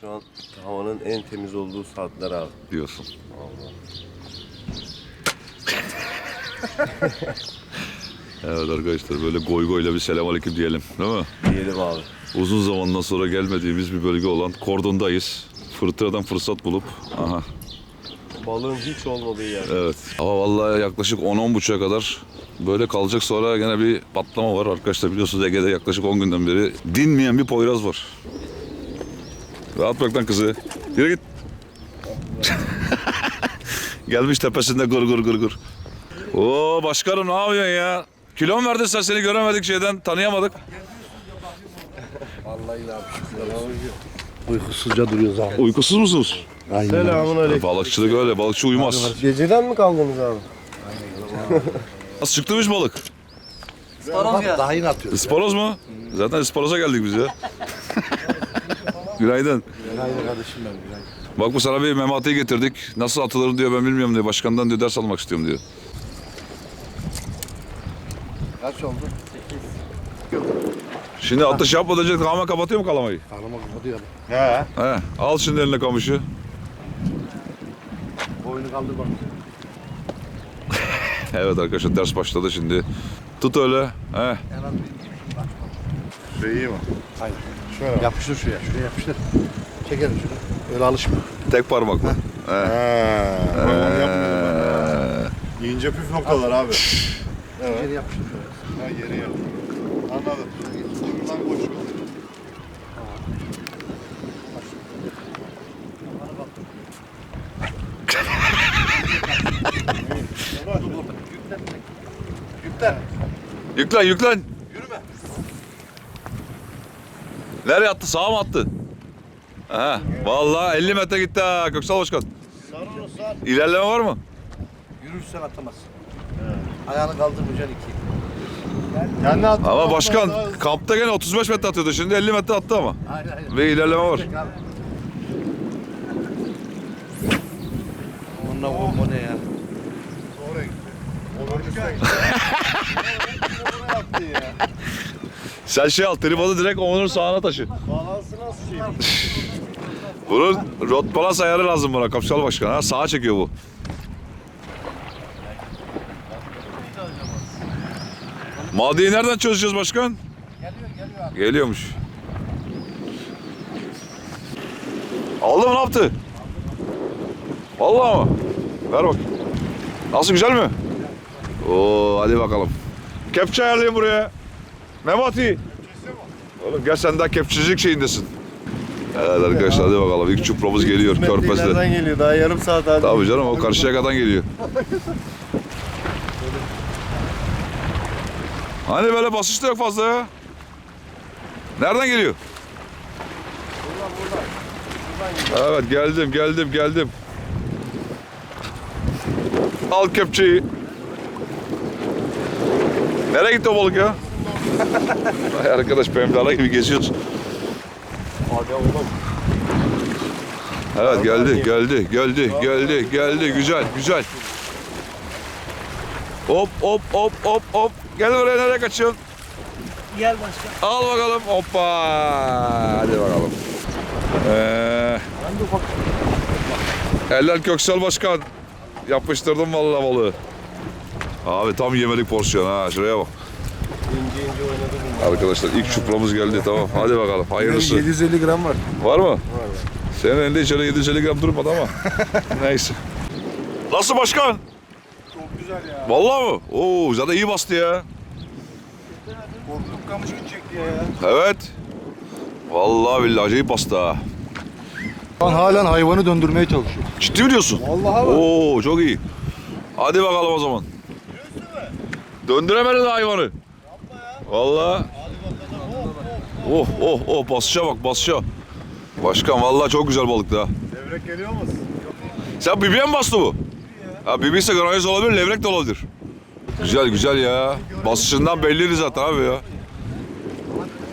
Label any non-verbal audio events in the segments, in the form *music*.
Şu an havanın en temiz olduğu saatler abi. diyorsun. *laughs* evet arkadaşlar böyle goy goyla bir selam aleyküm diyelim değil mi? Diyelim abi. Uzun zamandan sonra gelmediğimiz bir bölge olan Kordon'dayız. Fırtınadan fırsat bulup aha Balığın hiç olmadığı yer. evet. Ama vallahi yaklaşık 10-10.30'a kadar böyle kalacak sonra gene bir patlama var arkadaşlar biliyorsunuz Ege'de yaklaşık 10 günden beri dinmeyen bir poyraz var. Rahat bırak lan kızı. Yürü git. *laughs* Gelmiş tepesinde gur gur gur gur. Oo başkanım ne yapıyorsun ya? Kilo mu verdin sen seni göremedik şeyden tanıyamadık. Uykusuzca duruyoruz abi. Uykusuz musunuz? Aynen. Selamun aleyküm. Balıkçılık öyle balıkçı uyumaz. Geceden mi kaldınız abi? Nasıl çıktıymış balık? Daha yeni atıyoruz. Ispanoz mu? Zaten ıspanoza geldik biz ya. *laughs* Günaydın. Günaydın kardeşim benim. Günaydın. Bak bu sana bir mematiyi getirdik. Nasıl atılır diyor ben bilmiyorum diyor. Başkandan diyor ders almak istiyorum diyor. Kaç oldu? Şimdi atış yapmadan önce tamamen kapatıyor mu kalamayı? Kanıma kapatıyor. He. He. Al şimdi eline kamışı. Boynu kaldır bak. *laughs* Evet arkadaşlar ders başladı şimdi. Tut öyle. He. En az bir Şey iyi mi? Aynen. Şöyle Yapıştır şuraya. Şuraya yapıştır. Çekelim şunu. Öyle alışma. Tek parmakla. He. Ha, onu yapmıyorum. He. İnce püf noktalar abi. İçeri yapıştır şöyle. Ha yeri yap. Anladım. Şuradan koş. Yüklen. Yüklen yüklen. Nereye attı? Sağa mı attı? He. Vallahi 50 metre gitti ha Köksal Başkan. Sar onu sar. İlerleme var mı? Yürürsen atamazsın. Ayağını kaldırmayacaksın iki. Kendi attın. Ama başkan kampta gene 35 metre atıyordu. Şimdi 50 metre attı ama. Aynen aynen. Ve ilerleme var. Abi. Onunla o, o ne ya? Oraya gitti. Onun üstüne *laughs* gitti. Oraya attı ya. Sen şey al, tripodu direkt Onur'un sağına taşı. Balansı nasıl şey? Bunun rot balans ayarı lazım buna Kapsal Başkan. Ha, sağa çekiyor bu. Maddeyi nereden çözeceğiz başkan? Geliyor geliyor abi. Geliyormuş. Aldı mı ne yaptı? Vallahi mı? Ver bak. Nasıl güzel mi? Oo hadi bakalım. Kepçe ayarlayın buraya. Memati. Oğlum gel sen daha kepçecilik şeyindesin. Evet arkadaşlar hadi bakalım. İlk çupramız geliyor Körpez'de. Nereden geliyor? Daha yarım saat abi. Tabii canım o karşıya kadar geliyor. Hani böyle basış da yok fazla ya. Nereden geliyor? Evet geldim geldim geldim. Al kepçeyi. Nereye gitti o balık ya? *laughs* Ay arkadaş pemdala gibi geziyoruz. Hadi oğlum. Evet geldi, geldi, geldi, geldi, geldi. Güzel, güzel. Hop, hop, hop, hop, hop. Gel oraya nereye kaçıyorsun? Gel başka. Al bakalım. Hoppa. Hadi bakalım. Ee, Ben de ufak. Eller Köksal Başkan. Yapıştırdım vallahi balığı. Abi tam yemelik porsiyon ha. Şuraya bak. İnce ince oynadı Arkadaşlar ilk çupramız geldi tamam. Hadi bakalım. Hayırlısı. 750 gram var. Var mı? Var. Senin elinde içeri 750 gram durmadı ama. *laughs* Neyse. Nasıl başkan? Çok güzel ya. Vallahi mı? Oo zaten iyi bastı ya. Korktum kamış gidecek ya. Evet. Vallahi billahi acayip bastı ha. Lan halen hayvanı döndürmeye çalışıyor. Ciddi mi diyorsun? Vallahi bak. Oo çok iyi. Hadi bakalım o zaman. Döndüremedi hayvanı. Vallahi. Oh oh oh basışa bak basışa. Başkan vallahi çok güzel balıktı ha. Devrek geliyor mu? Sen bibiye mi bastı bu? Ha bibi ise granyoz olabilir, levrek de olabilir. Güzel güzel ya. Basışından belliydi zaten abi ya.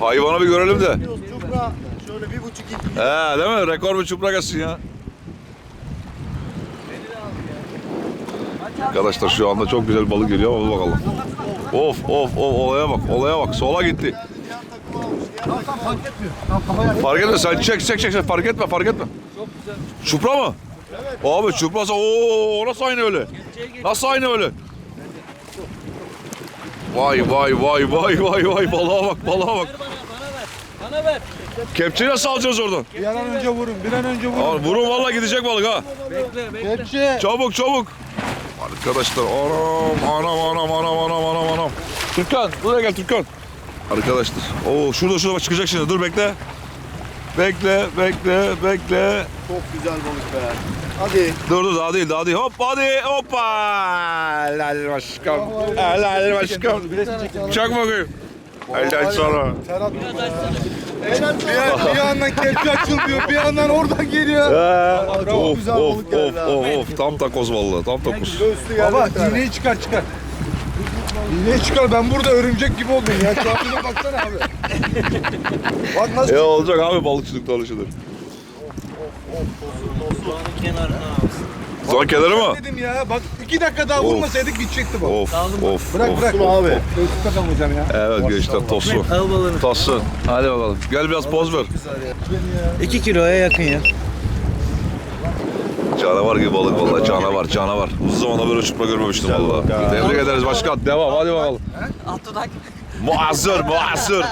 Hayvanı bir görelim de. Çupra şöyle bir buçuk iki. He değil mi? Rekor bir çupra gelsin ya. Arkadaşlar şu anda çok güzel balık geliyor ama bakalım. Of of of olaya bak olaya bak sola gitti. Fark etme sen çek çek çek fark etme fark etme. Çok güzel. Çupra mı? Abi çuprasa ooo nasıl aynı öyle? Nasıl aynı öyle? Vay vay vay vay vay vay balığa bak balığa bak. Bana, ver. Kepçeyi nasıl alacağız oradan? Bir an önce vurun, bir an önce vurun. Abi vurun valla gidecek balık ha. Bekle, bekle. Kepçe. Çabuk çabuk. Arkadaşlar anam anam anam anam anam anam anam. Türkan buraya gel Türkan. Arkadaşlar. Oo şurada şurada bak çıkacak şimdi dur bekle. Bekle bekle bekle. Çok güzel balık be. Hadi. Dur dur daha değil daha değil. Hop hadi hoppa. Helal başkan. Helal başkan. Çak bakayım. Serhat Biraz açsana. bir, bir yandan kepçe açılmıyor, bir yandan oradan geliyor. Of güzel of balık geldi of of of tam takoz vallahi tam takoz. Baba iğneyi çıkar çıkar. İğneyi çıkar ben burada örümcek gibi oldum ya. Şu an bize baksana abi. Bak nasıl E olacak abi balıkçılık çalışılır. Kulağının kenarına alsın. Son kenarı mı? dedim ya. Bak iki dakika daha Of. vurmasaydık gidecekti bak. Of of Bırak of. bırak. abi. Gözlükte kalmayacaksın ya. Evet gençler toslu. Al balığını. Toslu. Hadi bakalım. Gel biraz poz ver. 2 kiloya yakın ya. Canavar gibi balık vallahi canavar canavar. Uzun zamandır böyle uçurtma görmemiştim vallahi. Tebrik ederiz başkan. Devam hadi bakalım. Altınak. Muazzır muazzır.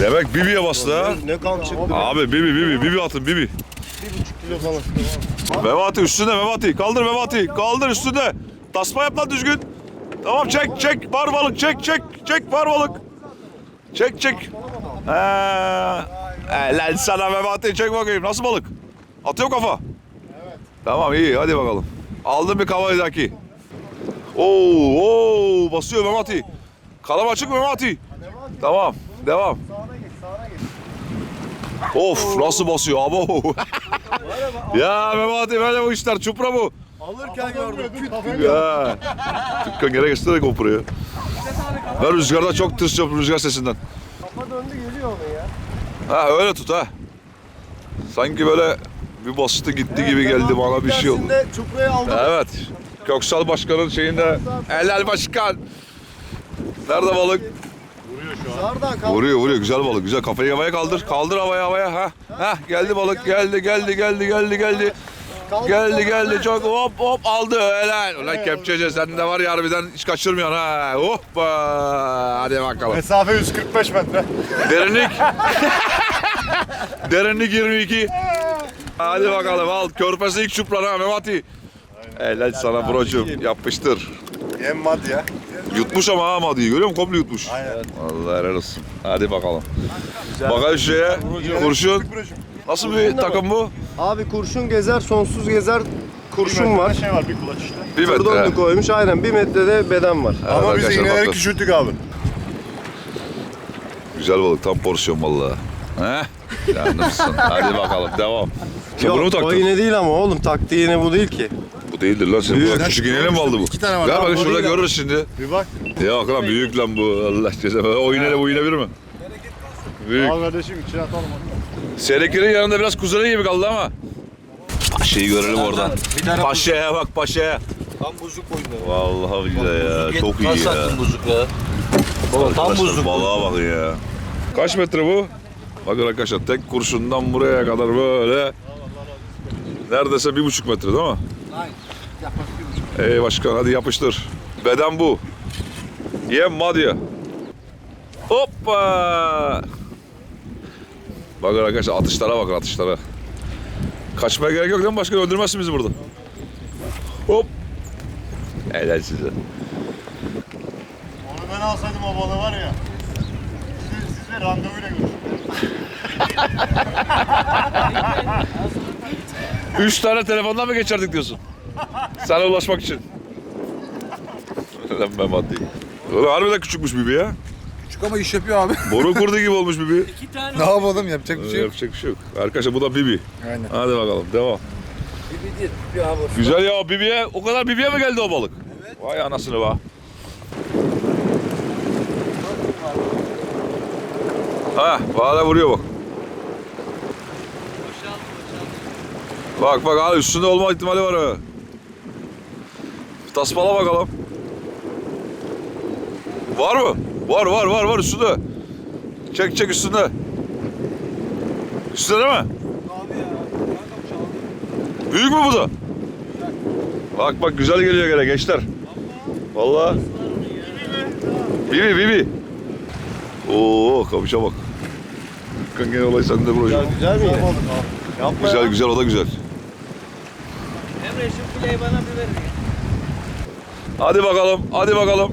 Demek Bibi'ye bastı ha. Ne kan çıktı. Abi Bibi Bibi Bibi atın Bibi. Kilo falan. Memati üstünde Memati. Kaldır Memati. Kaldır üstünde. Tasma yap lan düzgün. Tamam çek çek. Var balık çek çek. Çek var balık. Çek çek. Ee, helal sana Memati çek bakayım. Nasıl balık? Atıyor kafa. Tamam iyi hadi bakalım. Aldım bir kavaydaki. Oo, oo basıyor Memati. Kalam açık Memati? Tamam devam. Of nasıl basıyor abo. *laughs* ya Memati böyle bu işler çupra bu. Alırken gördüm. Küt Ya. Dükkan gene geçti de kopuruyor. Ben rüzgarda çok tırsıyorum rüzgar sesinden. Kafa döndü geliyor ona ya. Ha öyle tut ha. Sanki böyle bir bastı gitti gibi geldi bana bir şey oldu. Çuprayı aldım. Evet. Köksal Başkan'ın şeyinde Helal Başkan. Nerede balık? Zardan kaldı. Vuruyor vuruyor güzel balık güzel kafayı havaya kaldır. Kaldır havaya havaya ha. Ha geldi balık geldi geldi geldi geldi geldi. Kaldı, Geldi geldi çok hop hop aldı helal. Ulan kepçece sen de var ya harbiden hiç kaçırmıyorsun ha. Hoppa. Hadi bakalım. Mesafe 145 metre. Derinlik. Derinlik 22. Hadi bakalım al. Körfez'e ilk çupran ha Memati. Helal sana brocum. Yapıştır. Yem mad ya. Yutmuş ama ha Madi'yi görüyor musun? Komple yutmuş. Aynen. Allah helal olsun. Hadi bakalım. Bakalım şeye. Kurşun. Nasıl bir takım bu? Abi kurşun gezer, sonsuz gezer kurşun var. Şey var bir kulaç işte. Bir metre. Kırdonlu koymuş aynen. Bir metrede beden var. Evet Ama biz arkadaşlar, iğneleri bakın. küçülttük abi. Güzel balık. Tam porsiyon vallahi. He? Yanmışsın. Hadi bakalım. Devam. Sen bunu mu o taktın? iğne değil ama oğlum taktiği iğne bu değil ki. Değildir lan. Senin Büyük. bu küçük iğneyle mi aldı bu? İki tane var. Gel bakın o şurada görürüz şimdi. Bir bak. Ya lan büyük lan bu. Allah ceza. O iğneyle bu iğne bir mi? Büyük. Al kardeşim içine atalım onu. Yanında biraz kuzene gibi kaldı ama. Paşa'yı görelim oradan. Paşa'ya bak Paşa'ya. Tam buzluk boyunda. Vallahi billahi ya. Çok iyi ya. buzluk ya. tam buzluk. Balığa bak ya. Kaç metre bu? Bakın arkadaşlar tek kurşundan buraya kadar böyle. Neredeyse bir buçuk metre değil mi? Ey başkan hadi yapıştır. Beden bu. Yem madya. Hoppa. Bakın arkadaşlar atışlara bakın atışlara. Kaçmaya gerek yok değil mi başkan? Öldürmezsin bizi burada. Hop. Helal size. Onu ben alsaydım o balığı var ya. Siz, sizle randevuyla görüşürüz. Üç tane telefondan mı geçerdik diyorsun? Sana ulaşmak için. Lan Mehmet değil. Ulan harbiden küçükmüş Bibi ya. Küçük ama iş yapıyor abi. *laughs* Boru kurdu gibi olmuş Bibi. İki tane. ne yapalım yapacak bir şey yok. Yapacak bir şey yok. Arkadaşlar bu da Bibi. Aynen. Hadi bakalım devam. Güzel ya Bibi'ye. O kadar Bibi'ye mi geldi o balık? Evet. Vay anasını be. Ha, hala vuruyor bak. Bak bak abi üstünde olma ihtimali var ha. Tasmala bakalım. Var mı? Var var var var üstünde. Çek çek üstünde. Üstünde değil mi? Büyük mü bu da? Bak bak güzel geliyor gene gençler. Vallahi. Bibi bibi. Oo kamışa bak. Bakın gene olay sende bro. Güzel mi yine? Yapma Güzel ya. güzel o da güzel. Emre şu fileyi bana bir ver. Hadi bakalım hadi bakalım.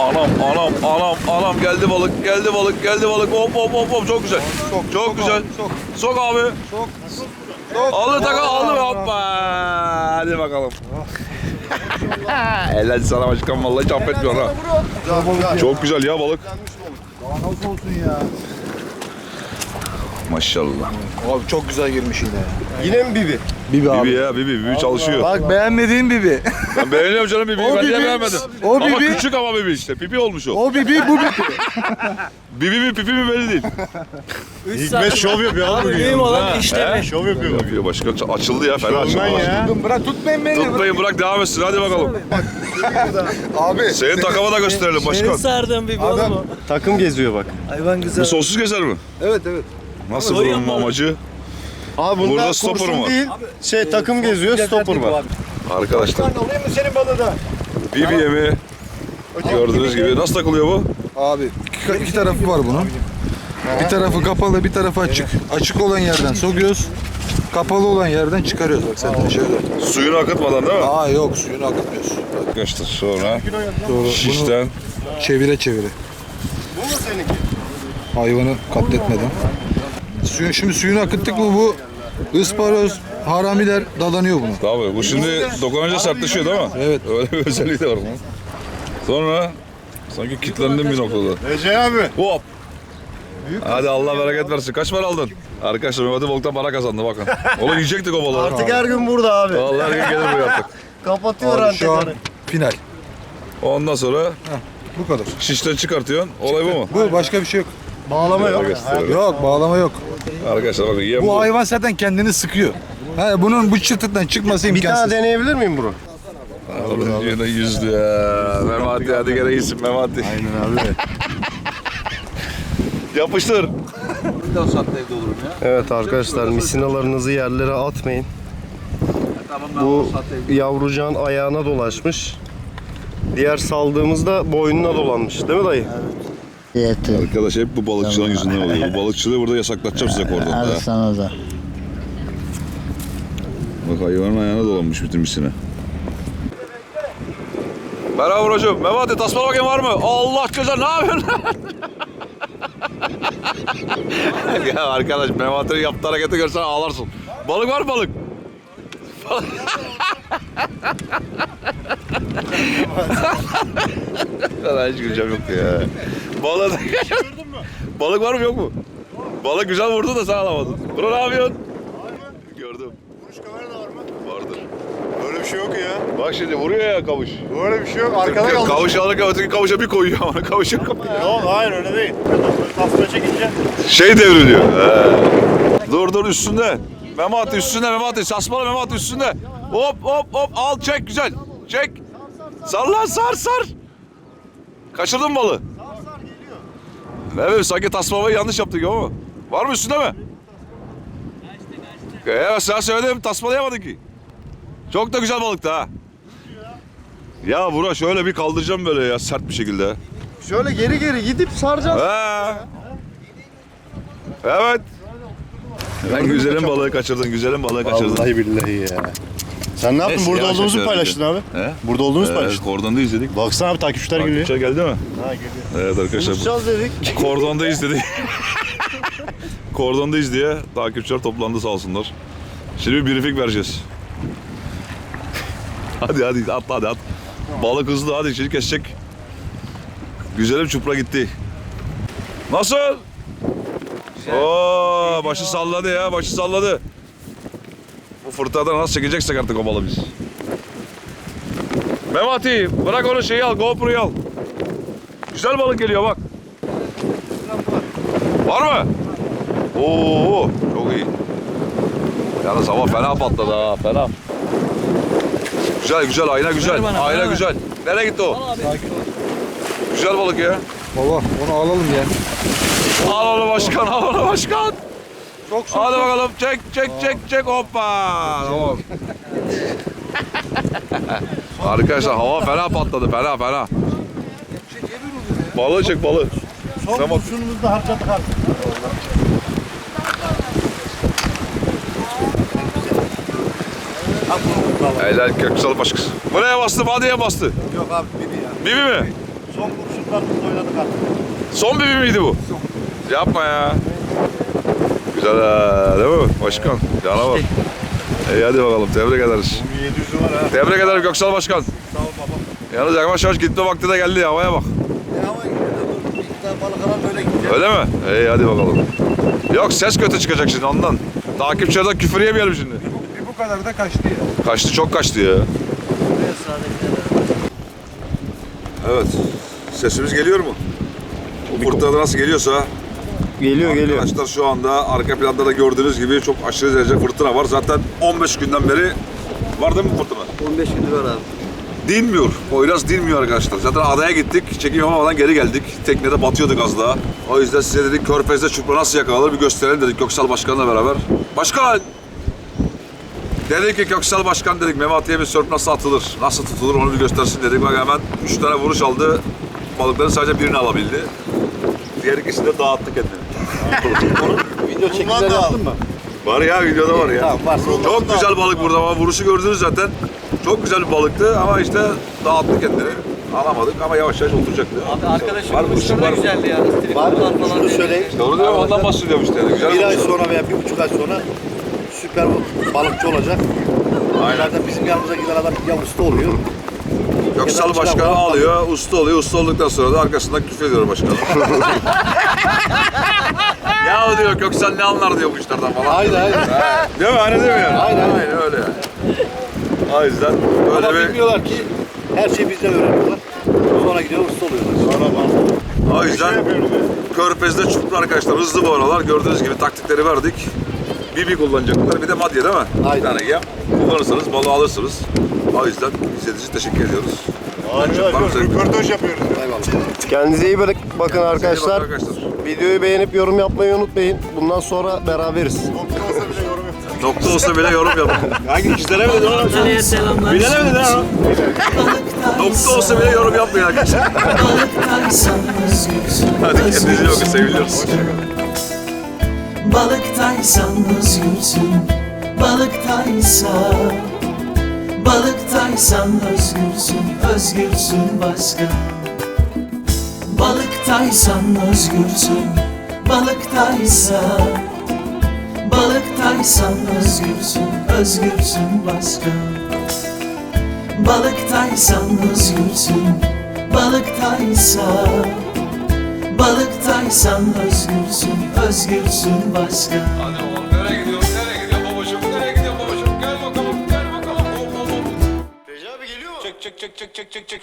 Anam anam anam anam geldi balık geldi balık geldi balık hop hop hop hop çok güzel. Çok, güzel. Sok abi. Sok. Aldı taka aldı hoppa. Hadi bakalım. Helal sana başkan vallahi hiç affetmiyor ha. Çok güzel ya balık. Daha nasıl olsun ya? Maşallah. Abi çok güzel girmiş yine. Yine mi bibi? Bibi Bibi ya Bibi Bibi çalışıyor. Bak beğenmediğin Bibi. *laughs* Ben beğeniyorum canım Bibi'yi. O Ben niye Bibi- beğenmedim? o ama Bibi- küçük ama Bibi işte. Pipi olmuş o. O Bibi bu Bibi. *laughs* Bibi mi pipi mi belli değil. *laughs* Hikmet şov yapıyor abi. Mühim olan işlemi. Şov yapıyor. Yapıyor başkan. Açıldı ya fena açıldı. Bırak tutmayın beni. Tutmayın bırak devam etsin hadi bakalım. Abi. Senin takama da gösterelim başkan. sardığın bir mu? Takım geziyor bak. Hayvan Bu güzel. sonsuz gezer mi? Evet evet. Nasıl bunun yapma. amacı? Abi bunda Burada stopper kurşun var. değil. Şey takım geziyor stopper var. Arkadaşlar Alayım mı senin balığı da? Bibi'ye mi? Gördüğünüz gibi nasıl takılıyor bu? Abi iki, iki tarafı var bunun. Bir tarafı kapalı, bir tarafı açık. Açık olan yerden sokuyoruz. Kapalı olan yerden çıkarıyoruz bak zaten şöyle. Suyunu akıtmadan değil mi? Aa yok suyunu akıtmıyoruz. Arkadaşlar sonra Doğru. şişten Bunu çevire çevire. Bu mu seninki? Hayvanı katletmeden. Suyun, şimdi suyunu akıttık mı bu ısparoz, haramiler dadanıyor buna. Tabii bu şimdi dokununca sertleşiyor değil mi? Evet. Öyle bir özelliği de var bunun. Sonra sanki kilitlendim bir noktada. Recep abi. Hop. Hadi Allah bereket versin. Kaç para aldın? Arkadaşlar Mehmet Balık'tan para kazandı bakın. Oğlum yiyecektik o balığı. Artık her gün burada abi. Vallahi her gün gelir buraya artık. *laughs* Kapatıyor Abi şu an antenleri. final. Ondan sonra Bu kadar. şişten çıkartıyorsun. Olay bu mu? Bu başka bir şey yok. Bağlama yok. Yok bağlama yok. Arkadaşlar bakın yem Bu bu. hayvan zaten kendini sıkıyor. Ha, bunun bu çıtıktan çıkması Bir imkansız. deneyebilir miyim bunu? Oğlum Yine yüzdü ya. Memati hadi gene iyisin Memati. Aynen abi. *laughs* Yapıştır. Evet arkadaşlar misinalarınızı yerlere atmayın. Bu yavrucağın ayağına dolaşmış. Diğer saldığımızda boynuna dolanmış değil mi dayı? Arkadaş hep bu balıkçıların yüzünden oluyor. Bu balıkçılığı burada yasaklatacağım size kordonda. Al ha. sana da. Bak hayvanın ayağına dolanmış bütün misine. Merhaba brocum. Memati tasma bakayım var mı? Allah güzel ne yapıyorsun? *laughs* ya arkadaş Memati'nin yaptığı hareketi görsen ağlarsın. Balık var mı balık? *laughs* Valla hiç güleceğim yoktu ya. Balık... Balık var mı yok mu? Balık güzel vurdu da sen alamadın. Bro ne yapıyorsun? Gördüm. Kuruş kamera da var mı? Vardır. Böyle bir şey yok ya. Bak şimdi vuruyor ya kavuş. Böyle bir şey yok. Arkada kaldı. Kavuş alırken öteki kavuşa bir koyuyor ama kavuşa kapıyor. Yok hayır öyle değil. Tasma çekince. Şey devriliyor. He. Dur dur üstünde. Memati üstünde Memati. Sasmalı Memati üstünde. Hop hop hop al çek güzel. Çek. Sar lan sar sar. Kaçırdın mı balığı? Evet sanki tasmamayı yanlış yaptık ama. Var mı üstünde mi? Evet sen söyledim tasmalayamadın ki. Çok da güzel balıktı ha. Ya bura şöyle bir kaldıracağım böyle ya sert bir şekilde. Şöyle geri geri gidip saracağız. Ha. Evet. Ben güzelim balığı kaçırdın, güzelim balığı kaçırdın. Vallahi billahi ya. Sen ne yaptın? Neyse, Burada yavaş olduğumuzu yavaş paylaştın abi. He? Burada olduğumuzu Ee, paylaştın. kordonda izledik. Baksana abi takipçiler geliyor. Takipçiler geldi mi? Ha geliyor. Evet arkadaşlar. Konuşacağız dedik. *laughs* Kordonda izledik. *laughs* Kordonda izleye takipçiler toplandı sağ olsunlar. Şimdi bir briefing vereceğiz. *laughs* hadi hadi atla hadi at. Balık hızlı hadi içeri kesecek. Güzelim çupra gitti. Nasıl? Oo, başı salladı ya başı salladı. Fırtınadan nasıl çekeceksek artık o balığı biz. Memati bırak onu şeyi al GoPro'yu al. Güzel balık geliyor bak. Var mı? Oo, çok iyi. Yalnız hava fena patladı ha, fena. Güzel güzel ayna güzel. Ayna güzel. Nereye gitti o? Güzel balık ya. Baba onu alalım ya. Al onu başkan, al onu başkan. Çok çok. Hadi bakalım çek çek çek çek hoppa. Tamam. *laughs* Arkadaşlar hava fena patladı fena fena. Balığı çek balığı. Son Tamam. kurşunumuzu da harcadık artık. Helal Köksal başkası. Buraya bastı, vadiye bastı. Yok abi bibi ya. Bibi mi? Son kurşunlarımızla oynadık artık. Son bibi miydi bu? Yapma ya. Güzel ha, değil mi başkan? Cana bak. İyi hadi bakalım, tebrik ederiz. 700'ü var ha. Tebrik ederim Göksal Başkan. Sağ ol babam. Yalnız yavaş yavaş gitme vakti de geldi ya, havaya bak. Ya ama bir iki tane balık alan böyle gideceğiz. Öyle mi? İyi hadi bakalım. Yok ses kötü çıkacak şimdi ondan. Takipçilerden küfür yemeyelim şimdi. Bir bu kadar da kaçtı ya. Kaçtı çok kaçtı ya. Evet. Sesimiz geliyor mu? Bu fırtınada nasıl geliyorsa Geliyor geliyor. Arkadaşlar şu anda arka planda da gördüğünüz gibi çok aşırı derece fırtına var. Zaten 15 günden beri var değil mi fırtına? 15 gündür var abi. Dinmiyor. Poyraz dinmiyor arkadaşlar. Zaten adaya gittik. Çekim yapamadan geri geldik. Teknede batıyorduk az daha. O yüzden size dedik Körfez'de çupra nasıl yakalanır bir gösterelim dedik Köksal Başkan'la beraber. Başkan! Dedik ki Köksal Başkan dedik Memati'ye bir sörp nasıl atılır, nasıl tutulur onu bir göstersin dedik. Bak hemen 3 tane vuruş aldı. Balıkların sadece birini alabildi. Diğer ikisini de dağıttı kendini. Video çekimleri yaptın mı? Var ya videoda var ya. Tamam ondan Çok da- güzel balık burada ama vuruşu gördünüz zaten. Çok güzel bir balıktı ama işte dağıttı kendini. Alamadık ama yavaş yavaş oturacaktı. Abi arkadaşım Var kuşları da Var güzeldi ya. Var mı? falan Şunu söyleyeyim. Doğru diyorum ondan bahsediyorum işte. Güzel Bir ay sonra veya bir buçuk ay sonra süper balıkçı olacak. Aynen. bizim yanımıza giden adam ya usta oluyor. Göksal Başkanı alıyor, usta oluyor. Usta olduktan sonra da arkasından küfür ediyor başkanı. *laughs* ya diyor Göksal ne anlar diyor bu işlerden falan. Aynen aynen. Değil mi? Aynen değil mi yani? Aynen. Aynen öyle yani. O yüzden Ama böyle bir... bilmiyorlar ki her şeyi bizden öğreniyorlar. Sonra gidiyor usta oluyorlar. Sonra O yüzden Körfez'de çupra arkadaşlar hızlı bu aralar. Gördüğünüz gibi taktikleri verdik. Bibi kullanacaklar. Bir de madye değil mi? Aynen. Bir tane yem. Kullanırsanız balığı alırsınız. O yüzden izlediğiniz için teşekkür ediyoruz. Var mı senin? eyvallah. Kendinize iyi bak- bakın arkadaşlar. arkadaşlar. Videoyu beğenip yorum yapmayı unutmayın. Bundan sonra beraberiz. Nokta olsa bile yorum yapın. *laughs* Hangi ikizlere mi dedin? Selamlar. Bilene mi dedin ha? Nokta olsa bile yorum yapmayın arkadaşlar. Hadi kendinize iyi bakın. Seviliyoruz. Balıktaysan özgürsün Balıktaysan Balıktaysan özgürsün Özgürsün başka. Balıktaysan özgürsün Balıktaysan Balıktaysan özgürsün Özgürsün başka. Balıktaysan özgürsün Balıktaysan Balıktaysan özgürsün, özgürsün başka Hadi oğlum nereye gidiyorsun? Nereye gidiyorsun babacığım? Nereye gidiyorsun babacığım? Gel bakalım. Gel bakalım. Hop hop hop. Recep abi geliyor mu? Çek çek çek çek çek çek.